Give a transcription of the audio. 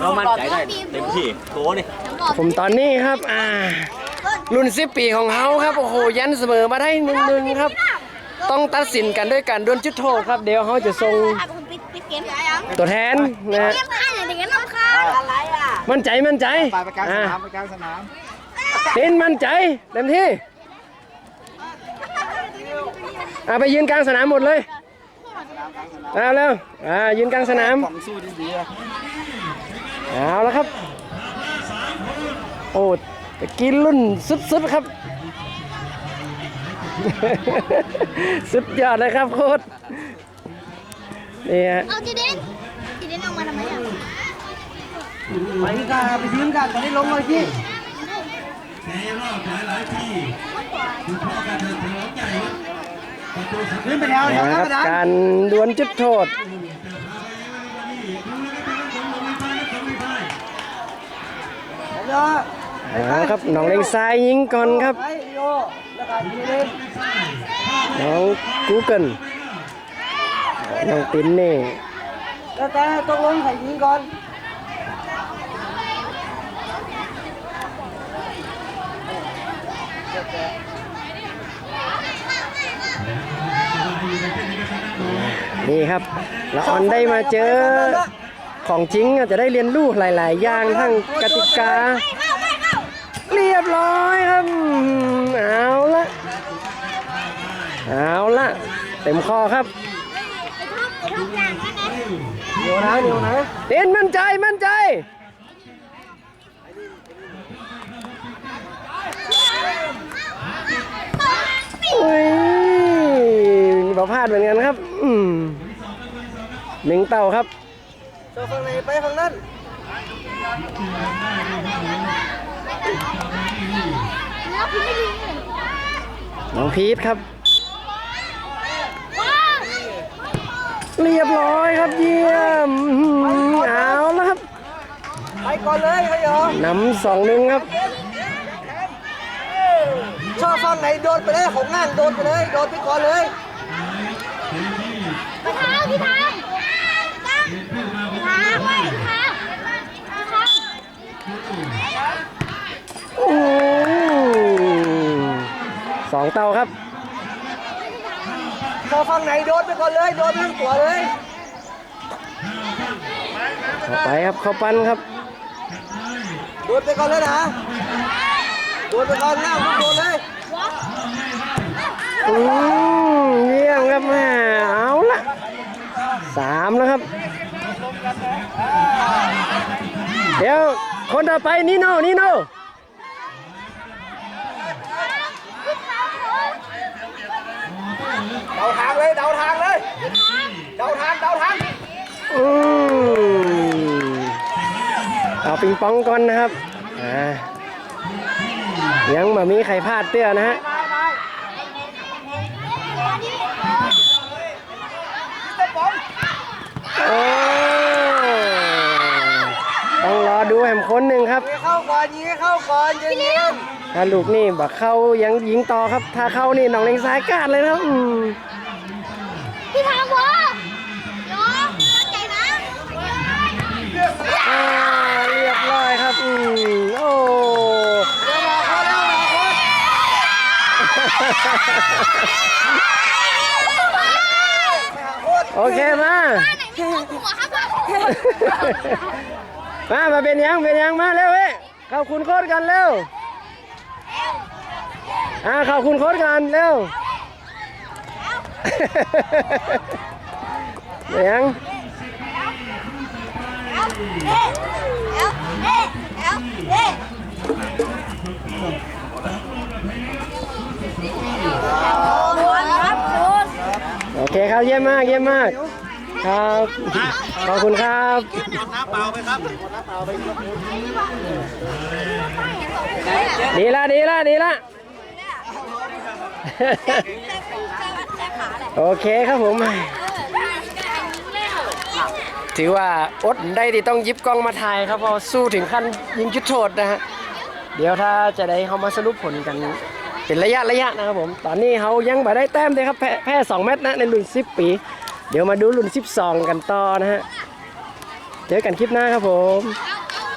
เรามั่นใจได้เต็มที่โกนี่ผมตอนนี้ครับ อ่า รุ่นสิบปีของเขาครับ โอ้โห ยันเสมอมาได้หนึ่งหนึ่งครับ ต้องตัดสินกันด้วยการดวลจุดโทษครับ เดี๋ยวเขาจะส่งปิดปิดเกมยังตัวแทนนะฮะเกมข้างอย่างเงี้ยน้องค่ะอะไรอะมั่นใจมั่นใจไปไปกลางสอ่านามไปกลางสนามตินมั่นใจเต็มที่อ่าไปยืนกลางสนามหมดเลยเอาเร็วอ่ายืนกลางสนามของสู้ดีๆอะ เอาแล้วครับ โอ้ตะกี้รุ่นสุดๆครับ สุดยอดเลยครับโค้ดนี่ฮะเอาจีเดนจีเดนออกมาทำไมอะไปที่กาไปยืนกันตอนนี้ลงเลยพี่ยืนไปแถวแถวนะหคน้ารับกระดานการดวลจุดโทษ เดี๋ยวเอาละครับน้องเล็งซ้ายยิงก่อนครับ ไปโยแล้วก็ยืนเล่นน้องกูเกิลน้องตินนี่แล้วแต่ตกลงใครยิงก่อน นี่ครับละออนได้มาเจอ ของจริงจะได้เรียนรู้หลาย ๆ อย่างทั้งกติกา เรียบร้อยครับ เอาละเอาละเต็มข้อครับเดี๋ยวนะเดี๋ยวนะเต้นมั่นใจมั่นใจอุ้ยมีประพลาดเหมือนกันครับ อืมหนึ่งเต่าครับ เจ้าฝั่งไหนไปฝั่งนั้นแล้วพี่ไม่ยิงเลยน้องพีทครับว้าวเรียบร้อยครับเยี่ยมอื้อหือเอาแล้วครับ ไปก่อนเลยขยอนำสองหนึ่งครับชอบฝั่งไหนโดนไปเลยของงานโดนไปเลย โดนไปก่อนเลยพี่ทางพี่ทางตั้งทางไว้ทางทาง โอ้สอง เต่าครับชอบฝั่งไหนโดนไปก่อนเลยโดนทั้งตัวเลยเข้าไปครับเข้าปั้นครับโดนไปก่อนเลยนะโดนไปก่อนหน้ามึงโดนเลยอืมเยี่ยมครับแม่เอาละสามแล้วครับเดี๋ยวคนต่อไปนิโน่นิโน่ เดาทาง เลยเดาทางเลย เดาทาง เดาทางอืมเอาปิงปองก่อนนะครับอ่ายังไม่มีใครพลาดเตี้ยนะฮะโอ้ต้องรอดูแหมคนหนึ่งครับยิงเข้าก่อนยิงให้เข้าก่อนเย็นถ้าลูกนี่บักเข้ายังยิงต่อครับ ถ้าเข้านี่น้องเล็งซ้ายกาดเลยนะครับอืม พี่ทางวะน้องตั้งใจนะอ่าเรียบร้อยครับอืมโอ้ๆเดี๋ยวมาข้าแล้วมาคนโอเคมาหัวครับมามาเป็นยังเป็นยังมาเร็วเว้ยข้าคุณโค้ดกันเร็วอ่าข้าคุณโค้ดกันเร็ว เป็นยังโอเคครับเยี่ยมมากเยี่ยมมาก ครับ ขอบคุณครับน้ำเปล่าไหมครับดีละดีละดีละ โอเคครับผม ถือว่าอดได้ที่ต้องยิบกล้องมาถ่ายครับพอสู้ถึงขั้นยิงจุดโทษนะฮะ เดี๋ยวถ้าจะได้เขามาสรุปผลกันเป็นระยะระยะนะครับผม ตอนนี้เขายังไม่ได้แต้มเลยครับแพ้แพ้สองแมตช์นะในรุ่น10 ปี เดี๋ยวมาดูรุ่น 12 กันต่อนะฮะ เจอกันคลิปหน้าครับผม